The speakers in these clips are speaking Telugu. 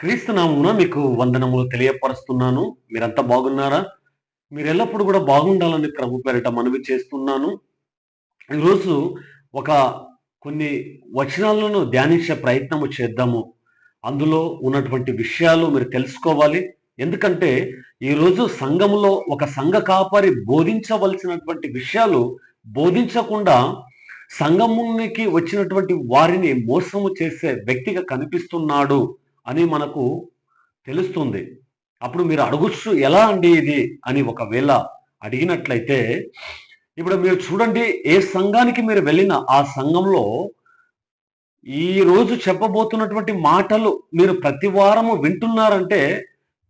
క్రీస్తు నామమున మీకు వందనములు తెలియపరుస్తున్నాను. మీరంతా బాగున్నారా? మీరు ఎల్లప్పుడూ కూడా బాగుండాలని ప్రభు పేరిట మనవి చేస్తున్నాను. ఈరోజు ఒక కొన్ని వచనాలను ధ్యానించే ప్రయత్నము చేద్దాము. అందులో ఉన్నటువంటి విషయాలు మీరు తెలుసుకోవాలి. ఎందుకంటే ఈరోజు సంఘములో ఒక సంఘ కాపరి బోధించవలసినటువంటి విషయాలు బోధించకుండా సంఘమునికి వచ్చినటువంటి వారిని మోసము చేసే వ్యక్తిగా కనిపిస్తున్నాడు. అని మనకు తెలుస్తుంది. అప్పుడు మీరు అడుగుచ్చు ఎలా అండి ఇది? అని ఒకవేళ అడిగినట్లయితే ఇప్పుడు మీరు చూడండి ఏ సంఘానికి మీరు వెళ్ళిన ఆ సంఘంలో ఈ రోజు చెప్పబోతున్నటువంటి మాటలు మీరు ప్రతి వారము వింటున్నారంటే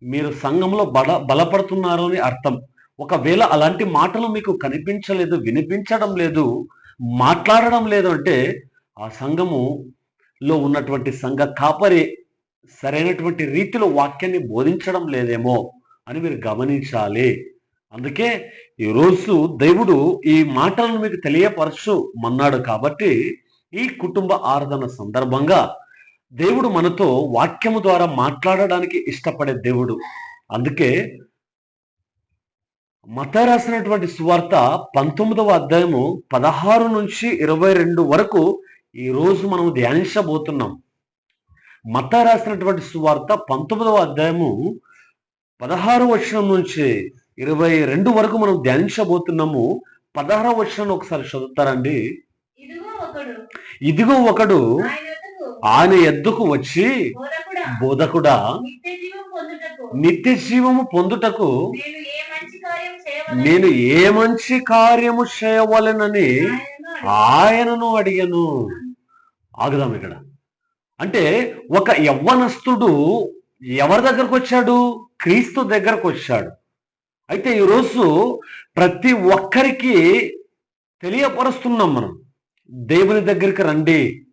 మీరు సంఘంలో బల బలపడుతున్నారు అని అర్థం. ఒకవేళ అలాంటి మాటలు మీకు కనిపించలేదు వినిపించడం లేదు మాట్లాడడం లేదు అంటే ఆ సంఘములో ఉన్నటువంటి సంఘ కాపరి సరైనటువంటి రీతిలో వాక్యాన్ని బోధించడం లేదేమో అని మీరు గమనించాలి. అందుకే ఈరోజు దేవుడు ఈ మాటలను మీకు తెలియపరచు మన్నాడు కాబట్టి ఈ కుటుంబ ఆరాధన సందర్భంగా దేవుడు మనతో వాక్యము ద్వారా మాట్లాడడానికి ఇష్టపడే దేవుడు. అందుకే మత రాసినటువంటి సువార్త పంతొమ్మిదవ అధ్యాయము పదహారు నుంచి ఇరవై రెండు వరకు ఈ రోజు మనం ధ్యానించబోతున్నాం. మత రాసినటువంటి సువార్త పంతొమ్మిదవ అధ్యాయము పదహారు వచనం నుంచి ఇరవై రెండు వరకు మనం ధ్యానించబోతున్నాము. పదహారవ వచనం ఒకసారి చదువుతారండి. ఇదిగో ఒకడు ఆయన ఎద్దుకు వచ్చి బోధకుడా నిత్య జీవము పొందుటకు నేను ఏ మంచి కార్యము చేయవలెనని ఆయనను ఆయనను అడిగను. ఆగుదాం ఇక్కడ. అంటే ఒక యవ్వనస్తుడు ఎవరి దగ్గరకు వచ్చాడు? క్రీస్తు దగ్గరకు వచ్చాడు. అయితే ఈరోజు ప్రతి ఒక్కరికి తెలియపరుస్తున్నాం మనం. దేవుని దగ్గరికి రండి.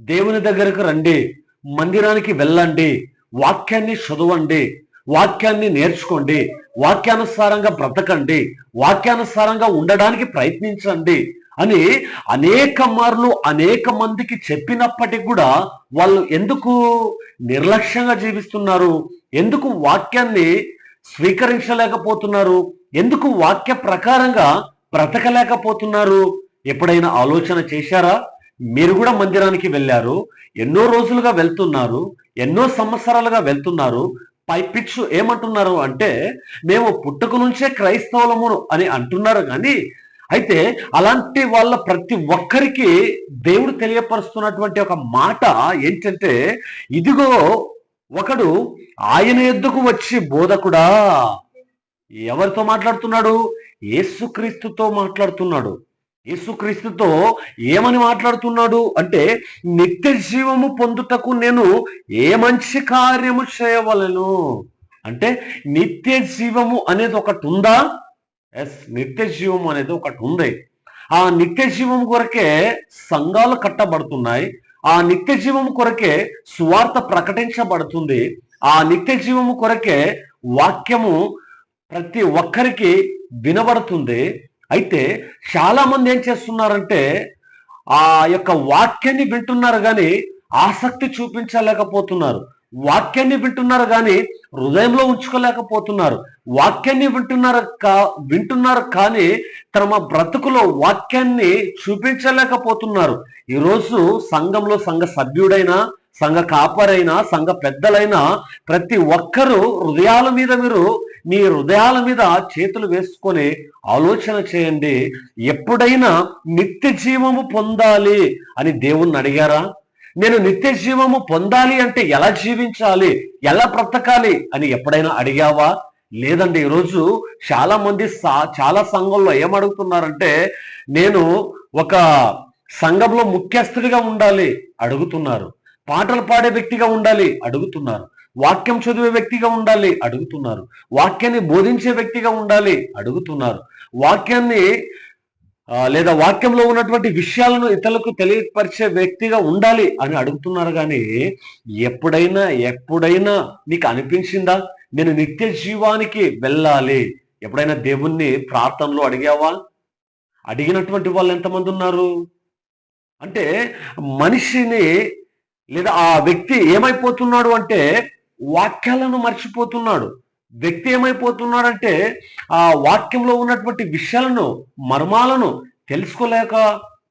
దేవుని దగ్గరకు రండి. మందిరానికి వెళ్ళండి. వాక్యాన్ని చదవండి. వాక్యాన్ని నేర్చుకోండి. వాక్యానుసారంగా బ్రతకండి. వాక్యానుసారంగా ఉండడానికి ప్రయత్నించండి. అని అనేక మార్లు అనేక మందికి చెప్పినప్పటికి కూడా వాళ్ళు ఎందుకు నిర్లక్ష్యంగా జీవిస్తున్నారు? ఎందుకు వాక్యాన్ని స్వీకరించలేకపోతున్నారు? ఎందుకు వాక్య ప్రకారంగా బ్రతకలేకపోతున్నారు? ఎప్పుడైనా ఆలోచన చేశారా? మీరు కూడా మందిరానికి వెళ్ళారు ఎన్నో రోజులుగా వెళ్తున్నారు ఎన్నో సంవత్సరాలుగా వెళ్తున్నారు. పై పిచ్ ఏమంటున్నారు అంటే మేము పుట్టుక నుంచే క్రైస్తవులము అని అంటున్నారు. కానీ అయితే అలాంటి వాళ్ళ ప్రతి ఒక్కరికి దేవుడు తెలియపరుస్తున్నటువంటి ఒక మాట ఏంటంటే ఇదిగో ఒకడు ఆయన ఎద్దుకు వచ్చి బోధకుడా. ఎవరితో మాట్లాడుతున్నాడు? యేసుక్రీస్తుతో మాట్లాడుతున్నాడు. యేసుక్రీస్తుతో ఏమని మాట్లాడుతున్నాడు? అంటే నిత్య జీవము పొందుటకు నేను ఏ మంచి కార్యము చేయవలను. అంటే నిత్య జీవము అనేది ఒకటి ఉందా ఎస్ నిత్య జీవం అనేది ఒకటి ఉంది. ఆ నిత్య జీవం కొరకే సంఘాలు కట్టబడుతున్నాయి. ఆ నిత్య జీవం కొరకే సువార్త ప్రకటించబడుతుంది. ఆ నిత్య జీవము కొరకే వాక్యము ప్రతి ఒక్కరికి వినబడుతుంది. అయితే చాలా మంది ఏం చేస్తున్నారంటే ఆ యొక్క వాక్యాన్ని వింటున్నారు కానీ ఆసక్తి చూపించలేకపోతున్నారు. వాక్యాన్ని వింటున్నారు కానీ హృదయంలో ఉంచుకోలేకపోతున్నారు. వాక్యాన్ని వింటున్నారు కా వింటున్నారు కానీ తమ బ్రతుకులో వాక్యాన్ని చూపించలేకపోతున్నారు. ఈరోజు సంఘంలో సంఘ సభ్యుడైనా సంఘ కాపరైనా సంఘ పెద్దలైనా ప్రతి ఒక్కరూ హృదయాల మీద మీరు మీ హృదయాల మీద చేతులు వేసుకొని ఆలోచన చేయండి. ఎప్పుడైనా నిత్య జీవము పొందాలి అని దేవుణ్ణి అడిగారా? నేను నిత్య జీవము పొందాలి అంటే ఎలా జీవించాలి? ఎలా బ్రతకాలి? అని ఎప్పుడైనా అడిగావా? లేదండి ఈరోజు చాలా మంది సా- చాలా సంఘంలో ఏమడుగుతున్నారంటే నేను ఒక సంఘంలో ముఖ్యస్థుడిగా ఉండాలి అడుగుతున్నారు. పాటలు పాడే వ్యక్తిగా ఉండాలి అడుగుతున్నారు. వాక్యం చదివే వ్యక్తిగా ఉండాలి అడుగుతున్నారు. వాక్యాన్ని బోధించే వ్యక్తిగా ఉండాలి అడుగుతున్నారు. వాక్యాన్ని లేదా వాక్యంలో ఉన్నటువంటి విషయాలను ఇతరులకు తెలియపరిచే వ్యక్తిగా ఉండాలి అని అడుగుతున్నారు కానీ ఎప్పుడైనా ఎప్పుడైనా నీకు అనిపించిందా? నేను నిత్య జీవానికి వెళ్ళాలి. ఎప్పుడైనా దేవుణ్ణి ప్రార్థనలో అడిగావా? అడిగినటువంటి వాళ్ళు ఎంతమంది ఉన్నారు? అంటే మనిషిని లేదా ఆ వ్యక్తి ఏమైపోతున్నాడు అంటే వాక్యాలను మర్చిపోతున్నాడు. వ్యక్తి ఏమైపోతున్నాడంటే ఆ వాక్యంలో ఉన్నటువంటి విషయాలను మర్మాలను తెలుసుకోలేక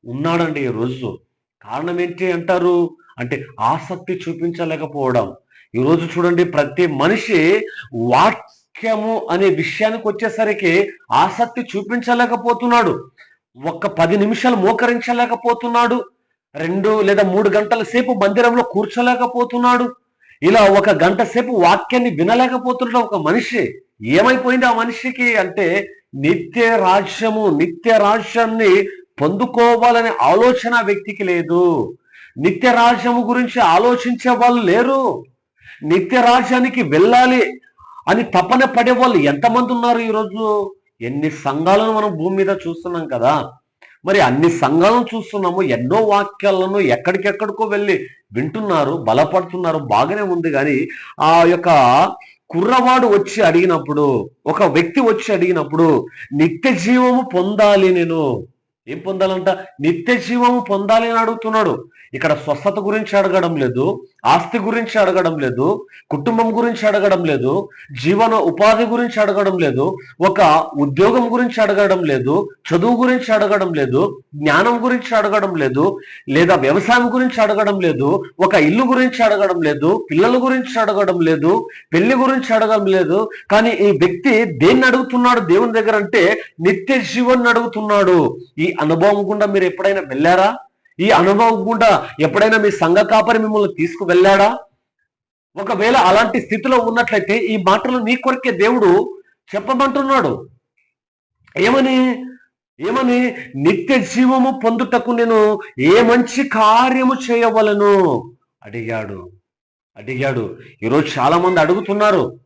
ఉన్నాడండి ఈ రోజు. కారణం ఏంటి అంటారు? అంటే ఆసక్తి చూపించలేకపోవడం. ఈ రోజు చూడండి ప్రతి మనిషి వాక్యము అనే విషయానికి వచ్చేసరికి ఆసక్తి చూపించలేకపోతున్నాడు. ఒక్క పది నిమిషాలు మోకరించలేకపోతున్నాడు. రెండు లేదా మూడు గంటల సేపు మందిరంలో కూర్చోలేకపోతున్నాడు. ఇలా ఒక గంట సేపు వాక్యాన్ని వినలేకపోతున్న ఒక మనిషి ఏమైపోయింది ఆ మనిషికి అంటే నిత్య రాజ్యము నిత్య రాజ్యాన్ని పొందుకోవాలనే ఆలోచన వ్యక్తికి లేదు. నిత్య రాజ్యము గురించి ఆలోచించే వాళ్ళు లేరు. నిత్య రాజ్యానికి వెళ్ళాలి అని తపన పడే వాళ్ళు ఎంతమంది ఉన్నారు ఈరోజు? ఎన్ని సంఘాలను మనం భూమి మీద చూస్తున్నాం కదా. మరి అన్ని సంఘాలను చూస్తున్నాము ఎన్నో వాక్యాలను ఎక్కడికెక్కడికో వెళ్ళి వింటున్నారు బలపడుతున్నారు బాగానే ఉంది. కానీ ఆ యొక్క కుర్రవాడు వచ్చి అడిగినప్పుడు ఒక వ్యక్తి వచ్చి అడిగినప్పుడు నిత్య జీవము పొందాలి నేను. ఏం పొందాలంట నిత్య జీవము పొందాలి అని అడుగుతున్నాడు ఇక్కడ స్వస్థత గురించి అడగడం లేదు ఆస్తి గురించి అడగడం లేదు కుటుంబం గురించి అడగడం లేదు జీవన ఉపాధి గురించి అడగడం లేదు ఒక ఉద్యోగం గురించి అడగడం లేదు చదువు గురించి అడగడం లేదు జ్ఞానం గురించి అడగడం లేదు లేదా వ్యవసాయం గురించి అడగడం లేదు ఒక ఇల్లు గురించి అడగడం లేదు పిల్లల గురించి అడగడం లేదు పెళ్ళి గురించి అడగడం లేదు కానీ ఈ వ్యక్తి దేన్ని అడుగుతున్నాడు దేవుని దగ్గర అంటే నిత్య జీవన్ అడుగుతున్నాడు ఈ అనుభవం గుండా మీరు ఎప్పుడైనా వెళ్ళారా? ఈ అనుభవం గుండా ఎప్పుడైనా మీ సంఘ కాపరి మిమ్మల్ని తీసుకువెళ్ళాడా? ఒకవేళ అలాంటి స్థితిలో ఉన్నట్లయితే ఈ మాటలు నీ కొరికే దేవుడు చెప్పమంటున్నాడు. ఏమని? ఏమని? నిత్య జీవము పొందుటకు నేను ఏ మంచి కార్యము చేయవలను? అడిగాడు. అడిగాడు. ఈరోజు చాలా మంది అడుగుతున్నారు.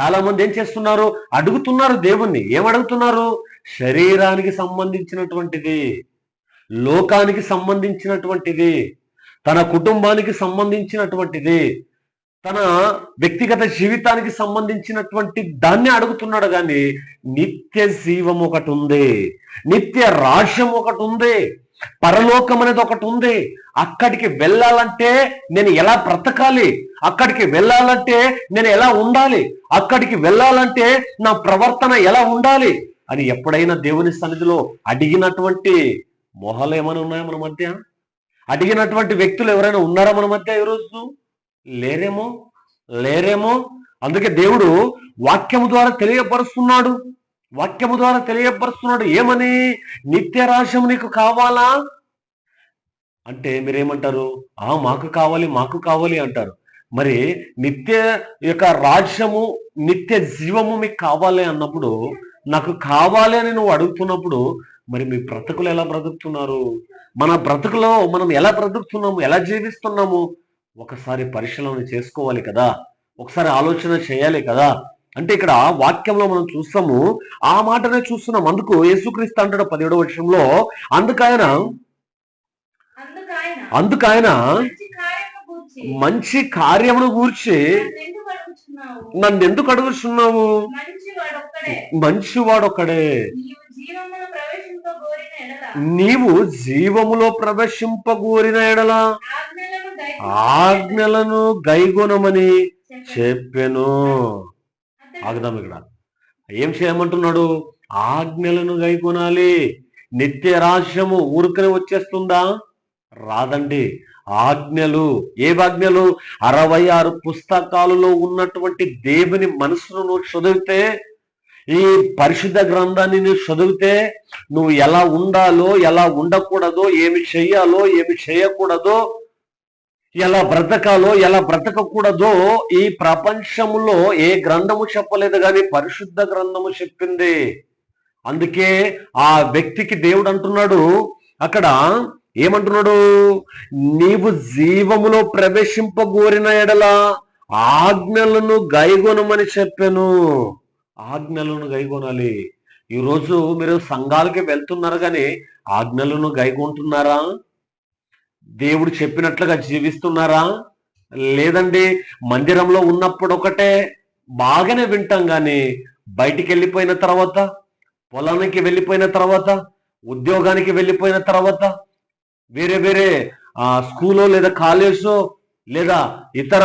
చాలా మంది ఏం చేస్తున్నారు? అడుగుతున్నారు దేవుణ్ణి. ఏమడుగుతున్నారు? శరీరానికి సంబంధించినటువంటిది లోకానికి సంబంధించినటువంటిది తన కుటుంబానికి సంబంధించినటువంటిది తన వ్యక్తిగత జీవితానికి సంబంధించినటువంటి దాన్ని అడుగుతున్నాడు కానీ నిత్య జీవం ఒకటి ఉంది. నిత్య రాజ్యం ఒకటి ఉంది. పరలోకం అనేది ఒకటి ఉంది. అక్కడికి వెళ్ళాలంటే నేను ఎలా బ్రతకాలి? అక్కడికి వెళ్ళాలంటే నేను ఎలా ఉండాలి? అక్కడికి వెళ్ళాలంటే నా ప్రవర్తన ఎలా ఉండాలి? అని ఎప్పుడైనా దేవుని సన్నిధిలో అడిగినటువంటి మొహలు ఏమైనా ఉన్నాయా మన మధ్య? అడిగినటువంటి వ్యక్తులు ఎవరైనా ఉన్నారా మన మధ్య ఈరోజు? లేరేమో? లేరేమో? అందుకే దేవుడు వాక్యము ద్వారా తెలియపరుస్తున్నాడు. వాక్యము ద్వారా తెలియపరుస్తున్నాడు. ఏమని? నిత్య రాజ్యం నీకు కావాలా? అంటే మీరేమంటారు? ఆ మాకు కావాలి మాకు కావాలి అంటారు. మరి నిత్య యొక్క రాజ్యము నిత్య జీవము మీకు కావాలి అన్నప్పుడు నాకు కావాలి అని నువ్వు అడుగుతున్నప్పుడు మరి మీ బ్రతుకులు ఎలా బ్రతుకుతున్నారు? మన బ్రతుకులో మనం ఎలా బ్రతుకుతున్నాము? ఎలా జీవిస్తున్నాము? ఒకసారి పరిశీలన చేసుకోవాలి కదా. ఒకసారి ఆలోచన చేయాలి కదా. అంటే ఇక్కడ వాక్యంలో మనం చూస్తాము ఆ మాటనే చూస్తున్నాం. అందుకు యేసుక్రీస్తు అంటాడు పదిహేడవ వర్షంలో అందుకైన అందుకు ఆయన అందుకైన మంచి కార్యమును గూర్చి నన్ను ఎందుకు అడుగుతున్నావు? మంచి వాడొక్కడే మంచివాడొక్కడే నీవు జీవములో ప్రవేశింపగోరిన ఎడల. ఆజ్ఞలను గైగొనమని చెప్పెను. ఆగుదాం ఇక్కడ. ఏం చేయమంటున్నాడు? ఆజ్ఞలను గైకొనాలి. నిత్య రాజ్యము ఊరుకనే వచ్చేస్తుందా? రాదండి. ఆజ్ఞలు. ఏ ఆజ్ఞలు? అరవై ఆరు పుస్తకాలలో ఉన్నటువంటి దేవుని మనసును నువ్వు చదివితే ఈ పరిశుద్ధ గ్రంథాన్ని నువ్వు చదివితే నువ్వు ఎలా ఉండాలో ఎలా ఉండకూడదో ఏమి చెయ్యాలో ఏమి చేయకూడదో ఎలా బ్రతకాలో ఎలా బ్రతకకూడదో ఈ ప్రపంచంలో ఏ గ్రంథము చెప్పలేదు కానీ పరిశుద్ధ గ్రంథము చెప్పింది. అందుకే ఆ వ్యక్తికి దేవుడు అంటున్నాడు అక్కడ ఏమంటున్నాడు? నీవు జీవములో ప్రవేశింపగోరిన ఎడల ఆజ్ఞలను గైగొనమని చెప్పాను. ఆజ్ఞలను గైగొనాలి. ఈరోజు మీరు సంఘాలకి వెళ్తున్నారు కానీ ఆజ్ఞలను గైకొంటున్నారా దేవుడు చెప్పినట్లుగా జీవిస్తున్నారా? లేదండి మందిరంలో ఉన్నప్పుడు ఒకటే బాగానే వింటాం కానీ బయటికి వెళ్ళిపోయిన తర్వాత పొలానికి వెళ్ళిపోయిన తర్వాత ఉద్యోగానికి వెళ్ళిపోయిన తర్వాత వేరే వేరే స్కూల్లో స్కూలో లేదా కాలేజో లేదా ఇతర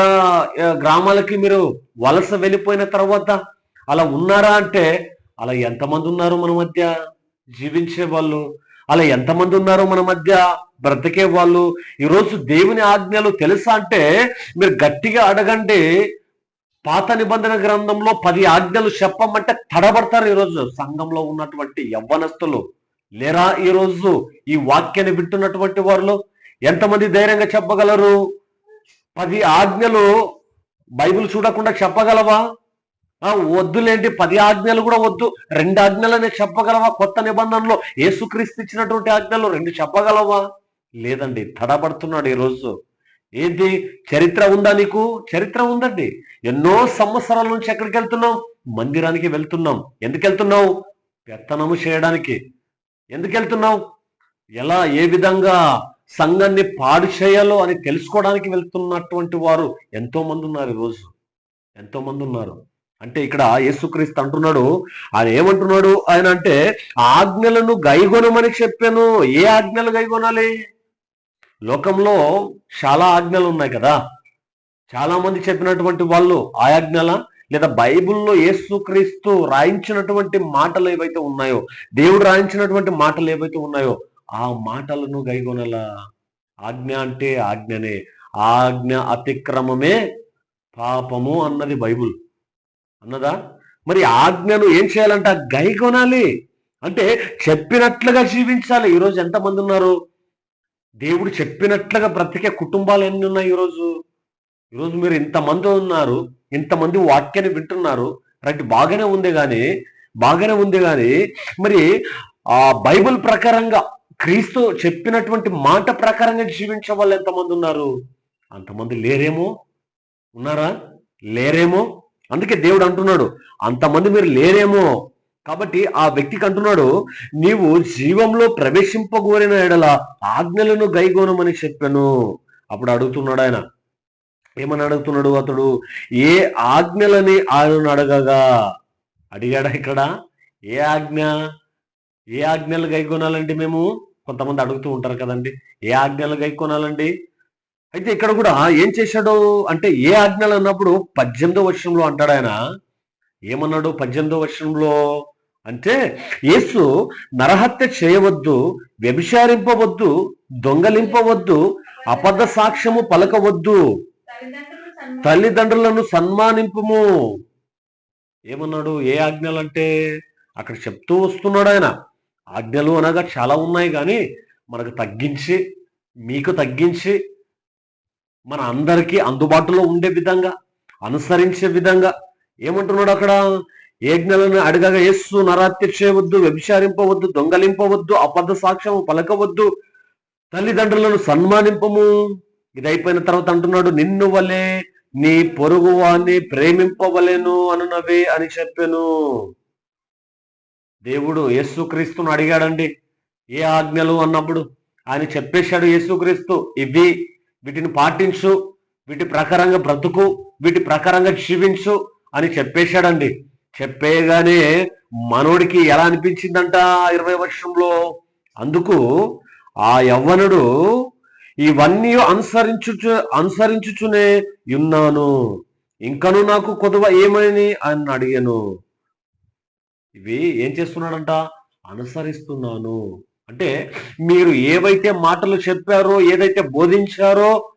గ్రామాలకి మీరు వలస వెళ్ళిపోయిన తర్వాత అలా ఉన్నారా అంటే అలా ఎంతమంది ఉన్నారు మన మధ్య జీవించే వాళ్ళు? అలా ఎంతమంది ఉన్నారు మన మధ్య బ్రతికే వాళ్ళు? ఈరోజు దేవుని ఆజ్ఞలు తెలుసా అంటే మీరు గట్టిగా అడగండి. పాత నిబంధన గ్రంథంలో పది ఆజ్ఞలు చెప్పమంటే తడబడతారు ఈరోజు సంఘంలో ఉన్నటువంటి యవ్వనస్తులు. లేరా ఈరోజు ఈ వాక్యాన్ని వింటున్నటువంటి వారిలో ఎంతమంది ధైర్యంగా చెప్పగలరు? పది ఆజ్ఞలు బైబిల్ చూడకుండా చెప్పగలవా? వద్దులేంటి పది ఆజ్ఞలు కూడా వద్దు. రెండు ఆజ్ఞలనే చెప్పగలవా? కొత్త నిబంధనలో ఏసుక్రీస్తు ఇచ్చినటువంటి ఆజ్ఞలు రెండు చెప్పగలవా? లేదండి తడబడుతున్నాడు ఈరోజు ఏంటి? చరిత్ర ఉందా నీకు? చరిత్ర ఉందండి. ఎన్నో సంవత్సరాల నుంచి ఎక్కడికి వెళ్తున్నాం? మందిరానికి వెళ్తున్నాం. ఎందుకు వెళ్తున్నావు? పెత్తనము చేయడానికి. ఎందుకు వెళ్తున్నావు ఎలా ఏ విధంగా సంఘాన్ని పాడు చేయాలో అని తెలుసుకోవడానికి వెళ్తున్నటువంటి వారు ఎంతోమంది ఉన్నారు ఈరోజు ఎంతోమంది ఉన్నారు. అంటే ఇక్కడ యేసుక్రీస్తు అంటున్నాడు ఆయన ఏమంటున్నాడు? ఆయన అంటే ఆజ్ఞలను గైగొనమని చెప్పాను. ఏ ఆజ్ఞలు గైగొనాలి? లోకంలో చాలా ఆజ్ఞలు ఉన్నాయి కదా. చాలా మంది చెప్పినటువంటి వాళ్ళు ఆ ఆజ్ఞల లేదా బైబిల్లో యేసుక్రీస్తు రాయించినటువంటి మాటలు ఏవైతే ఉన్నాయో దేవుడు రాయించినటువంటి మాటలు ఏవైతే ఉన్నాయో ఆ మాటలను గైగొనల ఆజ్ఞ అంటే ఆజ్ఞనే. ఆజ్ఞ అతిక్రమమే పాపము అన్నది బైబుల్. అన్నదా? మరి ఆజ్ఞను ఏం చేయాలంట? గైగొనాలి అంటే చెప్పినట్లుగా జీవించాలి. ఈరోజు ఎంతమంది ఉన్నారు? దేవుడు చెప్పినట్లుగా బ్రతికే కుటుంబాలు ఎన్ని ఉన్నాయి ఈరోజు? ఈరోజు మీరు ఇంతమంది ఉన్నారు. ఇంతమంది వాక్యాన్ని వింటున్నారు. రైట్ బాగానే ఉంది కానీ బాగానే ఉంది కానీ మరి ఆ బైబిల్ ప్రకారంగా క్రీస్తు చెప్పినటువంటి మాట ప్రకారంగా జీవించే వాళ్ళు ఎంతమంది ఉన్నారు? అంతమంది లేరేమో? ఉన్నారా? లేరేమో? అందుకే దేవుడు అంటున్నాడు అంతమంది మీరు లేరేమో? కాబట్టి ఆ వ్యక్తికి అంటున్నాడు నీవు జీవంలో ప్రవేశింపగోరిన ఎడల ఆజ్ఞలను గైగోనమని చెప్పాను. అప్పుడు అడుగుతున్నాడు ఆయన ఏమని అడుగుతున్నాడు అతడు? ఏ ఆజ్ఞలని ఆయన అడగగా? అడిగాడా ఇక్కడ? ఏ ఆజ్ఞ? ఏ ఆజ్ఞలు గైకొనాలండి మేము? కొంతమంది అడుగుతూ ఉంటారు కదండి. ఏ ఆజ్ఞలు గైకొనాలండి? అయితే ఇక్కడ కూడా ఏం చేశాడు అంటే ఏ ఆజ్ఞలు అన్నప్పుడు పద్దెనిమిదో వర్షంలో అంటాడు ఆయన. ఏమన్నాడు పద్దెనిమిదో వర్షంలో అంటే యేసు నరహత్య చేయవద్దు వ్యభిచారింపవద్దు దొంగలింపవద్దు అబద్ధ సాక్ష్యము పలకవద్దు. తల్లిదండ్రులను సన్మానింపము. ఏమన్నాడు? ఏ ఆజ్ఞలు అంటే అక్కడ చెప్తూ వస్తున్నాడు ఆయన. ఆజ్ఞలు అనగా చాలా ఉన్నాయి కానీ మనకు తగ్గించి మీకు తగ్గించి మన అందరికీ అందుబాటులో ఉండే విధంగా అనుసరించే విధంగా ఏమంటున్నాడు అక్కడ? యజ్ఞలను అడగగా యేసు నరాత్య చేయవద్దు వ్యభిచారింపవద్దు దొంగలింపవద్దు అబద్ధ సాక్ష్యము పలకవద్దు. తల్లిదండ్రులను సన్మానింపము. ఇది అయిపోయిన తర్వాత అంటున్నాడు నిన్ను వలే నీ పొరుగు వాణ్ణి ప్రేమింపవలెను అనునవే అని చెప్పాను. దేవుడు యేసుక్రీస్తును అడిగాడండి ఏ ఆజ్ఞలు? అన్నప్పుడు ఆయన చెప్పేశాడు యేసుక్రీస్తు ఇవి వీటిని పాటించు వీటి ప్రకారంగా బ్రతుకు వీటి ప్రకారంగా జీవించు అని చెప్పేశాడండి. చెప్పేయగానే మనోడికి ఎలా అనిపించిందంట ఇరవై వర్షంలో? అందుకు ఆ యవ్వనుడు ఇవన్నీ అనుసరించుచు అనుసరించుచునే ఉన్నాను. ఇంకను నాకు కొదవ ఏమని అని అడిగాను. ఇవి ఏం చేస్తున్నాడంట? అనుసరిస్తున్నాను. అంటే మీరు ఏవైతే మాటలు చెప్పారో ఏదైతే బోధించారో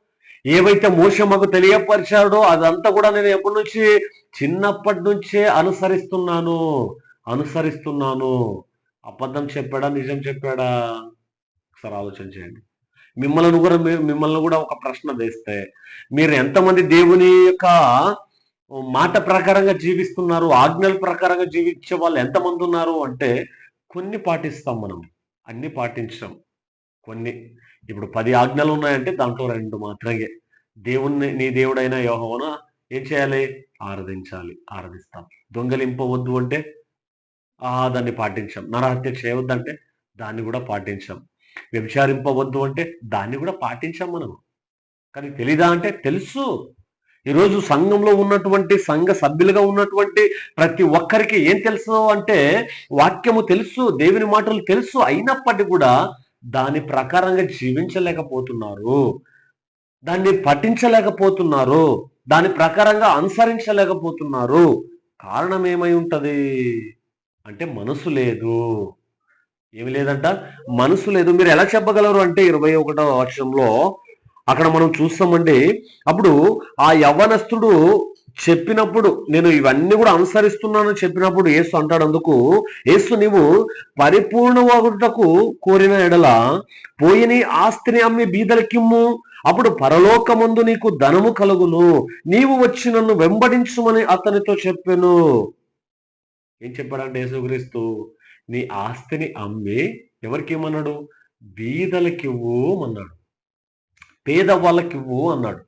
ఏవైతే మోస మాకు తెలియపరిచాడో అదంతా కూడా నేను ఎప్పటి నుంచి చిన్నప్పటి నుంచే అనుసరిస్తున్నాను. అనుసరిస్తున్నాను. అబద్ధం చెప్పాడా? నిజం చెప్పాడా? ఒకసారి ఆలోచన చేయండి. మిమ్మల్ని కూడా మిమ్మల్ని కూడా ఒక ప్రశ్న వేస్తే మీరు ఎంతమంది దేవుని యొక్క మాట ప్రకారంగా జీవిస్తున్నారు ఆజ్ఞల ప్రకారంగా జీవించే వాళ్ళు ఎంతమంది ఉన్నారు అంటే కొన్ని పాటిస్తాం మనం అన్ని పాటించడం కొన్ని. ఇప్పుడు పది ఆజ్ఞలు ఉన్నాయంటే దాంట్లో రెండు మాత్రమే. దేవుణ్ణి నీ దేవుడైన యోహోన ఏం చేయాలి? ఆరాధించాలి ఆరాధిస్తాం. దొంగలింపవద్దు అంటే ఆ దాన్ని పాటించాం. నరహత్య చేయవద్దంటే దాన్ని కూడా పాటించాం. వ్యభిచారింపవద్దు అంటే దాన్ని కూడా పాటించాం మనం. కానీ తెలీదా అంటే తెలుసు. ఈరోజు సంఘంలో ఉన్నటువంటి సంఘ సభ్యులుగా ఉన్నటువంటి ప్రతి ఒక్కరికి ఏం తెలుసు అంటే వాక్యము తెలుసు దేవుని మాటలు తెలుసు అయినప్పటికీ కూడా దాని ప్రకారంగా జీవించలేకపోతున్నారు. దాన్ని పఠించలేకపోతున్నారు. దాని ప్రకారంగా అనుసరించలేకపోతున్నారు. కారణం ఏమై ఉంటుంది? అంటే మనసు లేదు. ఏమి లేదంట. మనసు లేదు. మీరు ఎలా చెప్పగలరు అంటే ఇరవై ఒకటో వర్షంలో అక్కడ మనం చూస్తామండి. అప్పుడు ఆ యవ్వనస్తుడు చెప్పినప్పుడు నేను ఇవన్నీ కూడా అనుసరిస్తున్నాను చెప్పినప్పుడు యేసు అంటాడు అందుకు ఏసు నీవు పరిపూర్ణవాగుటకు కోరిన ఎడల పోయిని ఆస్తిని అమ్మి బీదలకిమ్ము. అప్పుడు పరలోకమందు నీకు ధనము కలుగును. నీవు వచ్చి నన్ను వెంబడించుమని అతనితో చెప్పాను. ఏం చెప్పాడంటే యేసుక్రీస్తు? నీ ఆస్తిని అమ్మి ఎవరికి ఇమ్మన్నాడు బీదలకివ్వు అన్నాడు. పేదవాళ్ళకి ఇవ్వు అన్నాడు.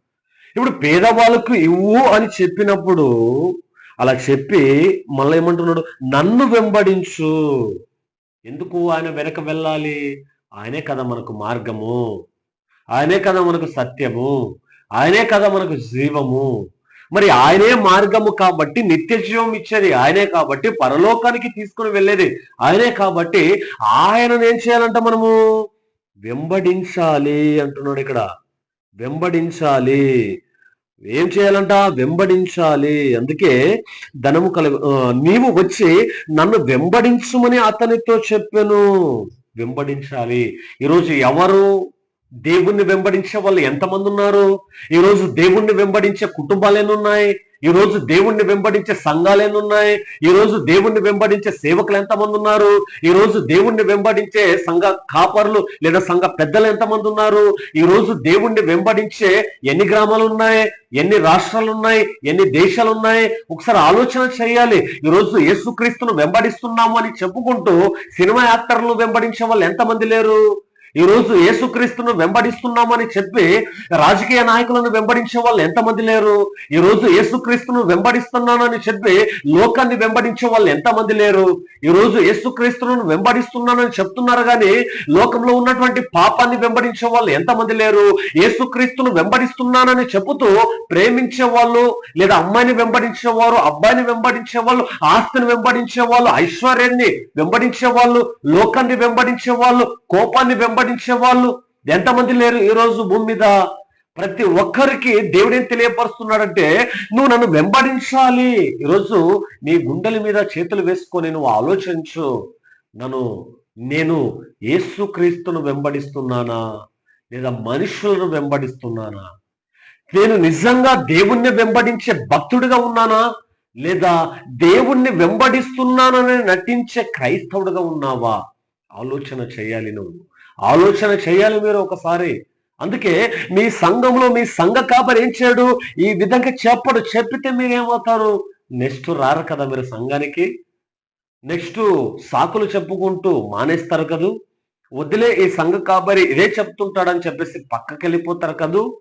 ఇప్పుడు పేదవాళ్ళకు ఇవ్వు అని చెప్పినప్పుడు అలా చెప్పి మళ్ళీ ఏమంటున్నాడు? నన్ను వెంబడించు. ఎందుకు ఆయన వెనక వెళ్ళాలి? ఆయనే కదా మనకు మార్గము. ఆయనే కదా మనకు సత్యము. ఆయనే కదా మనకు జీవము. మరి ఆయనే మార్గము కాబట్టి నిత్య జీవం ఇచ్చేది ఆయనే కాబట్టి పరలోకానికి తీసుకుని వెళ్ళేది ఆయనే కాబట్టి ఆయనను ఏం చేయాలంట మనము? వెంబడించాలి అంటున్నాడు ఇక్కడ. వెంబడించాలి. ఏం చేయాలంట? వెంబడించాలి. అందుకే ధనము కలుగు నీవు వచ్చి నన్ను వెంబడించుమని అతనితో చెప్పాను. వెంబడించాలి. ఈరోజు ఎవరు దేవుణ్ణి వెంబడించే వాళ్ళు ఎంతమంది ఉన్నారు? ఈరోజు దేవుణ్ణి వెంబడించే కుటుంబాలు ఎన్ని ఉన్నాయి ఈ రోజు దేవుణ్ణి వెంబడించే సంఘాలేనున్నాయి ఈరోజు ఈ రోజు దేవుణ్ణి వెంబడించే సేవకులు ఎంతమంది ఉన్నారు? ఈ రోజు దేవుణ్ణి వెంబడించే సంఘ కాపర్లు లేదా సంఘ పెద్దలు ఎంతమంది ఉన్నారు? ఈరోజు దేవుణ్ణి వెంబడించే ఎన్ని గ్రామాలు ఉన్నాయి? ఎన్ని రాష్ట్రాలు ఉన్నాయి? ఎన్ని దేశాలు ఉన్నాయి? ఒకసారి ఆలోచన చేయాలి. ఈ రోజు యేసుక్రీస్తును వెంబడిస్తున్నాము అని చెప్పుకుంటూ సినిమా యాక్టర్లు వెంబడించే వాళ్ళు ఎంతమంది లేరు? ఈ రోజు యేసుక్రీస్తును వెంబడిస్తున్నామని చెప్పి రాజకీయ నాయకులను వెంబడించే వాళ్ళు ఎంతమంది లేరు? ఈ రోజు యేసుక్రీస్తును వెంబడిస్తున్నానని చెప్పి లోకాన్ని వెంబడించే వాళ్ళు ఎంతమంది లేరు? ఈ రోజు యేసుక్రీస్తును వెంబడిస్తున్నానని చెప్తున్నారు కానీ లోకంలో ఉన్నటువంటి పాపాన్ని వెంబడించే వాళ్ళు ఎంతమంది లేరు? యేసుక్రీస్తును వెంబడిస్తున్నానని చెబుతూ ప్రేమించే వాళ్ళు లేదా అమ్మాయిని వెంబడించే వారు అబ్బాయిని వెంబడించే వాళ్ళు ఆస్తిని వెంబడించే వాళ్ళు ఐశ్వర్యాన్ని వెంబడించే వాళ్ళు లోకాన్ని వెంబడించే వాళ్ళు కోపాన్ని వెంబడి వెంబడించే వాళ్ళు ఎంతమంది లేరు ఈరోజు భూమి మీద? ప్రతి ఒక్కరికి దేవుడు తెలియపరుస్తున్నాడంటే నువ్వు నన్ను వెంబడించాలి. ఈరోజు నీ గుండెల మీద చేతులు వేసుకొని నువ్వు ఆలోచించు. నన్ను నేను యేసుక్రీస్తును వెంబడిస్తున్నానా? లేదా మనుషులను వెంబడిస్తున్నానా? నేను నిజంగా దేవుణ్ణి వెంబడించే భక్తుడిగా ఉన్నానా? లేదా దేవుణ్ణి వెంబడిస్తున్నానని నటించే క్రైస్తవుడిగా ఉన్నావా? ఆలోచన చేయాలి నువ్వు. ఆలోచన చేయాలి మీరు ఒకసారి. అందుకే మీ సంఘంలో మీ సంఘ కాపరి ఏం చేయడు? ఈ విధంగా చెప్పడు. చెప్పితే మీరేమవుతారు? నెక్స్ట్ రారు కదా మీరు సంఘానికి. నెక్స్ట్ సాకులు చెప్పుకుంటూ మానేస్తారు కదూ. వదిలే ఈ సంఘ కాపరి ఇదే చెప్తుంటాడని చెప్పేసి పక్కకి వెళ్ళిపోతారు కదూ.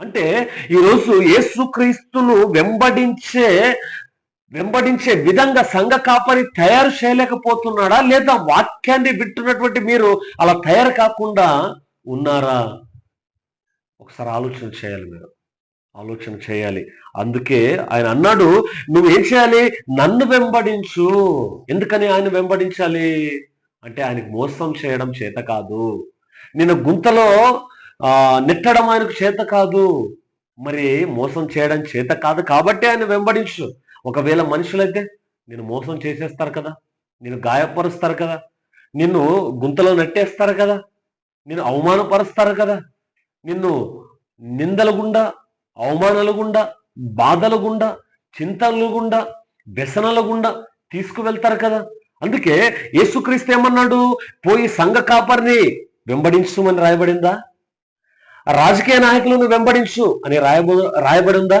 అంటే ఈరోజు యేసుక్రీస్తును వెంబడించే వెంబడించే విధంగా సంఘ కాపరి తయారు చేయలేకపోతున్నాడా? లేదా వాక్యాన్ని వింటున్నటువంటి మీరు అలా తయారు కాకుండా ఉన్నారా? ఒకసారి ఆలోచన చేయాలి మీరు. ఆలోచన చేయాలి. అందుకే ఆయన అన్నాడు నువ్వేం చేయాలి? నన్ను వెంబడించు. ఎందుకని ఆయన వెంబడించాలి? అంటే ఆయనకు మోసం చేయడం చేత కాదు. నేను గుంతలో నెట్టడం ఆయనకు చేత కాదు. మరి మోసం చేయడం చేత కాదు కాబట్టి ఆయన వెంబడించు. ఒకవేళ మనుషులైతే నేను మోసం చేసేస్తారు కదా నేను గాయపరుస్తారు కదా నిన్ను గుంతలో నెట్టేస్తారు కదా నిన్ను అవమానపరుస్తారు కదా నిన్ను నిందల గుండా అవమానాల గుండా బాధల గుండా చింతల గుండా వ్యసనాల గుండా తీసుకువెళ్తారు కదా. అందుకే యేసుక్రీస్తు ఏమన్నాడు? పోయి సంఘ కాపరిని వెంబడించుమని రాయబడిందా? రాజకీయ నాయకులను వెంబడించు అని రాయబ రాయబడిందా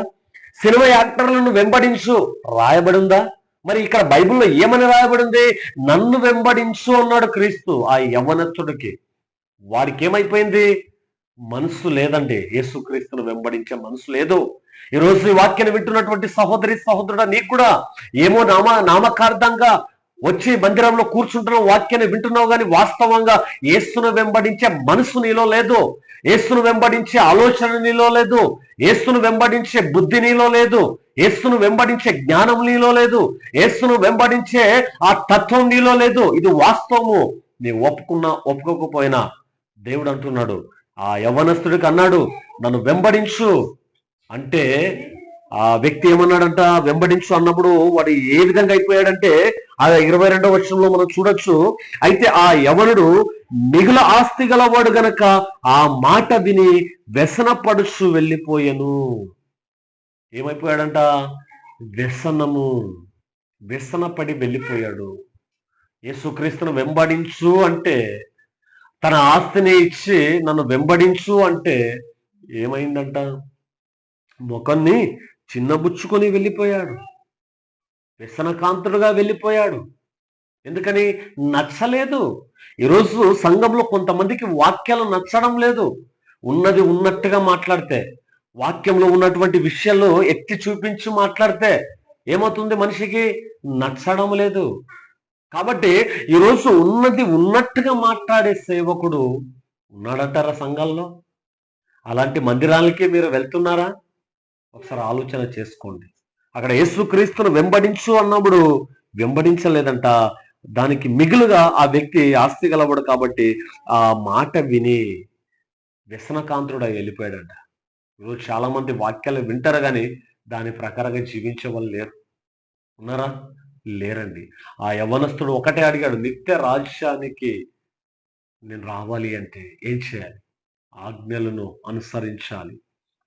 సినిమా యాక్టర్లను వెంబడించు. రాయబడిందా? మరి ఇక్కడ బైబిల్లో ఏమని రాయబడింది? నన్ను వెంబడించు అన్నాడు క్రీస్తు ఆ యవనత్తుడికి వాడికి ఏమైపోయింది మనసు లేదండి యేసుక్రీస్తును వెంబడించే మనసు లేదు. ఈ రోజు ఈ వాక్యాన్ని వింటున్నటువంటి సహోదరి సహోదరుడు నీకు కూడా ఏమో నామ నామకార్థంగా వచ్చి మందిరంలో కూర్చుంటున్నావు వాక్యాన్ని వింటున్నావు కానీ వాస్తవంగా యేసును వెంబడించే మనసు నీలో లేదు. యేసును వెంబడించే ఆలోచన నీలో లేదు. యేసును వెంబడించే బుద్ధి నీలో లేదు. యేసును వెంబడించే జ్ఞానం నీలో లేదు. యేసును వెంబడించే ఆ తత్వం నీలో లేదు. ఇది వాస్తవము. నీ ఒప్పుకున్నా ఒప్పుకోకపోయినా దేవుడు అంటున్నాడు. ఆ యవనస్తుడికి అన్నాడు నన్ను వెంబడించు. అంటే ఆ వ్యక్తి ఏమన్నాడంట? వెంబడించు అన్నప్పుడు వాడు ఏ విధంగా అయిపోయాడంటే ఆ ఇరవై రెండవ వర్షంలో మనం చూడొచ్చు. అయితే ఆ యవనుడు మిగుల ఆస్తి గలవాడు గనక ఆ మాట విని వ్యసనపడుచు వెళ్ళిపోయాను. ఏమైపోయాడంట? వ్యసనము వ్యసనపడి వెళ్ళిపోయాడు. యేసుక్రీస్తును వెంబడించు అంటే తన ఆస్తిని ఇచ్చి నన్ను వెంబడించు అంటే ఏమైందంట? ముఖాన్ని చిన్నబుచ్చుకొని వెళ్ళిపోయాడు. వ్యసనకాంతుడుగా వెళ్ళిపోయాడు. ఎందుకని? నచ్చలేదు. ఈరోజు సంఘంలో కొంతమందికి వాక్యాలు నచ్చడం లేదు. ఉన్నది ఉన్నట్టుగా మాట్లాడితే వాక్యంలో ఉన్నటువంటి విషయాలు ఎత్తి చూపించి మాట్లాడితే ఏమవుతుంది మనిషికి? నచ్చడం లేదు. కాబట్టి ఈరోజు ఉన్నది ఉన్నట్టుగా మాట్లాడే సేవకుడు ఉన్నాడంటారా సంఘాల్లో అలాంటి మందిరాలకి మీరు వెళ్తున్నారా? ఒకసారి ఆలోచన చేసుకోండి. అక్కడ యేసుక్రీస్తును వెంబడించు అన్నప్పుడు వెంబడించలేదంట. దానికి మిగులుగా ఆ వ్యక్తి ఆస్తి గలవాడు కాబట్టి ఆ మాట విని వ్యసనకాంతుడు వెళ్ళిపోయాడంట. ఈరోజు చాలా మంది వాక్యాలు వింటారు కానీ దాని ప్రకారంగా జీవించే వాళ్ళు లేరు. ఉన్నారా? లేరండి. ఆ యవనస్తుడు ఒకటే అడిగాడు నిత్య రాజ్యానికి నేను రావాలి అంటే ఏం చేయాలి? ఆజ్ఞలను అనుసరించాలి.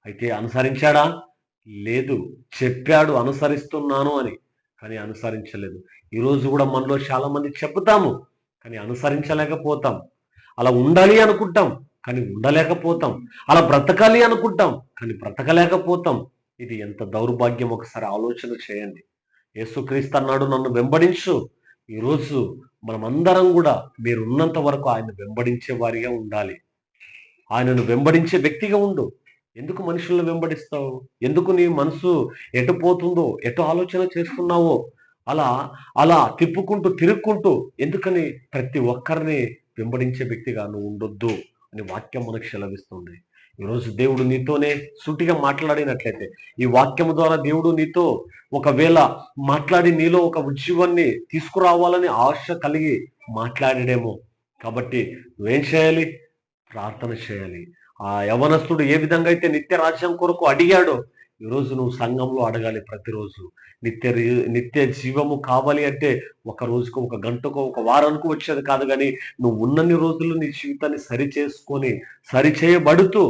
అయితే అనుసరించాడా? లేదు చెప్పాడు అనుసరిస్తున్నాను అని. కానీ అనుసరించలేదు. ఈరోజు కూడా మనలో చాలా మంది చెప్తాము కానీ అనుసరించలేకపోతాం. అలా ఉండాలి అనుకుంటాం కానీ ఉండలేకపోతాం. అలా బ్రతకాలి అనుకుంటాం కానీ బ్రతకలేకపోతాం. ఇది ఎంత దౌర్భాగ్యం ఒకసారి ఆలోచన చేయండి. యేసుక్రీస్తు అన్నాడు నన్ను వెంబడించు. ఈరోజు మనమందరం కూడా మీరున్నంత వరకు ఆయన వెంబడించే వారిగా ఉండాలి. ఆయనను వెంబడించే వ్యక్తిగా ఉండు. ఎందుకు మనుషులను వెంబడిస్తావు? ఎందుకు నీ మనసు ఎటు పోతుందో ఎటు ఆలోచన చేస్తున్నావో? అలా అలా తిప్పుకుంటూ తిరుక్కుంటూ ఎందుకని ప్రతి ఒక్కరిని వెంబడించే వ్యక్తిగా నువ్వు ఉండొద్దు అని వాక్యం మనకు సెలవిస్తుంది. ఈరోజు దేవుడు నీతోనే సూటిగా మాట్లాడినట్లయితే ఈ వాక్యం ద్వారా దేవుడు నీతో ఒకవేళ మాట్లాడి నీలో ఒక ఉజ్జీవాన్ని తీసుకురావాలని ఆశ కలిగి మాట్లాడాడేమో. కాబట్టి నువ్వేం చేయాలి? ప్రార్థన చేయాలి. ఆ యవనస్తుడు ఏ విధంగా అయితే నిత్య రాజ్యం కొరకు అడిగాడో ఈరోజు నువ్వు సంఘంలో అడగాలి ప్రతిరోజు. నిత్య రి- నిత్య జీవము కావాలి అంటే ఒక రోజుకు ఒక గంటకు ఒక వారానికి వచ్చేది కాదు కానీ నువ్వు ఉన్నన్ని రోజులు నీ జీవితాన్ని సరి చేసుకొని సరి చేయబడుతూ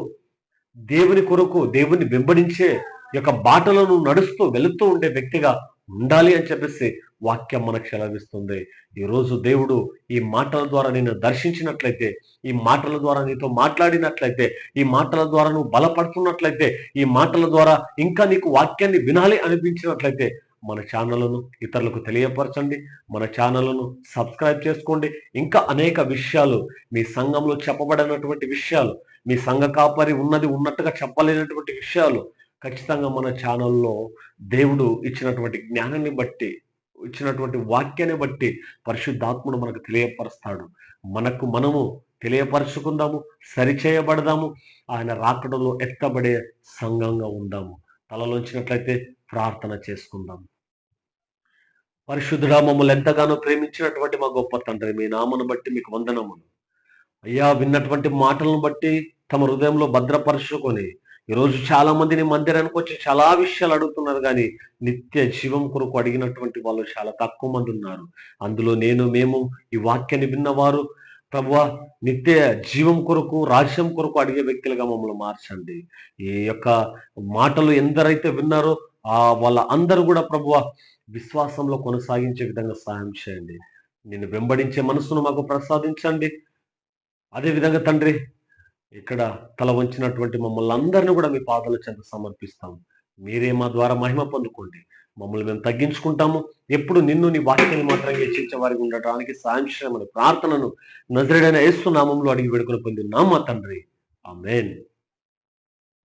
దేవుని కొరకు దేవుని వెంబడించే యొక్క బాటలో నువ్వు నడుస్తూ వెళుతూ ఉండే వ్యక్తిగా ఉండాలి అని చెప్పేసి వాక్యం మనకు సెలవిస్తుంది. ఈరోజు దేవుడు ఈ మాటల ద్వారా నిన్ను దర్శించినట్లయితే ఈ మాటల ద్వారా నీతో మాట్లాడినట్లయితే ఈ మాటల ద్వారా నువ్వు బలపడుతున్నట్లయితే ఈ మాటల ద్వారా ఇంకా నీకు వాక్యాన్ని వినాలి అనిపించినట్లయితే మన ఛానళ్ళను ఇతరులకు తెలియపరచండి. మన ఛానళ్ళను సబ్స్క్రైబ్ చేసుకోండి. ఇంకా అనేక విషయాలు మీ సంఘంలో చెప్పబడినటువంటి విషయాలు మీ సంఘ కాపరి ఉన్నది ఉన్నట్టుగా చెప్పలేనటువంటి విషయాలు ఖచ్చితంగా మన ఛానల్లో దేవుడు ఇచ్చినటువంటి జ్ఞానాన్ని బట్టి ఇచ్చినటువంటి వాక్యాన్ని బట్టి పరిశుద్ధాత్ముడు మనకు తెలియపరుస్తాడు. మనకు మనము తెలియపరుచుకుందాము సరిచేయబడదాము ఆయన రాకడంలో ఎత్తబడే సంఘంగా ఉందాము. తలలోంచినట్లయితే ప్రార్థన చేసుకుందాం పరిశుద్ధుడా మమ్మల్ని ఎంతగానో ప్రేమించినటువంటి మా గొప్ప తండ్రి మీ నామను బట్టి మీకు వందనములు. అయ్యా విన్నటువంటి మాటలను బట్టి తమ హృదయంలో భద్రపరుచుకొని ఈరోజు చాలా మందిని మందిరానికి వచ్చి చాలా విషయాలు అడుగుతున్నారు కానీ నిత్య జీవం కొరకు అడిగినటువంటి వాళ్ళు చాలా తక్కువ మంది ఉన్నారు. అందులో నేను మేము ఈ వాక్యాన్ని విన్నవారు ప్రభు నిత్య జీవం కొరకు రాజ్యం కొరకు అడిగే వ్యక్తులుగా మమ్మల్ని మార్చండి. ఈ యొక్క మాటలు ఎందరైతే విన్నారో ఆ వాళ్ళ అందరూ కూడా ప్రభువ విశ్వాసంలో కొనసాగించే విధంగా సహాయం చేయండి. నేను వెంబడించే మనసును మాకు ప్రసాదించండి. అదే విధంగా తండ్రి ఇక్కడ తల వంచినటువంటి మమ్మల్ని అందరినీ కూడా మీ పాదాల చెంత సమర్పిస్తాం మీరే మా ద్వారా మహిమ పొందుకోండి. మమ్మల్ని మేము తగ్గించుకుంటాము. ఎప్పుడు నిన్ను నీ వాక్యాన్ని మాత్రం హెచ్చించే వారికి ఉండటానికి సాయం ప్రార్థనను నజరేడైన యేసు నామంలో అడిగి వేడుకొని పొంది మా తండ్రి. ఆమేన్.